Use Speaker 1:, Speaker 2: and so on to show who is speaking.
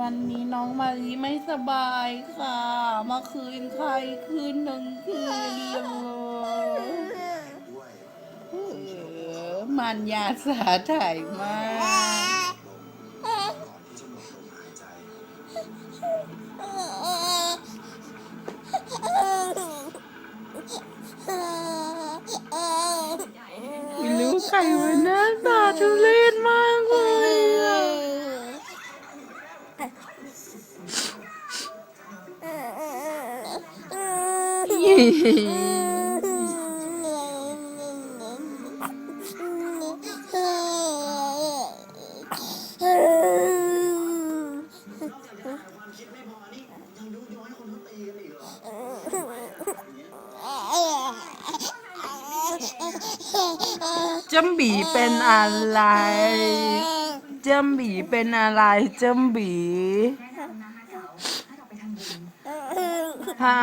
Speaker 1: วันนี้น้องมารีไม่สบายค่ะเมื่อคืนใครคืนหนึ่งคืนเลยเออมันยาสาถ่ายมากไม่รู้ใครวันหน้าตาทุเร จำบีเป็นอะไร เจิ้มบีเป็นอะไร
Speaker 2: เจิ้มบี
Speaker 1: ฮะ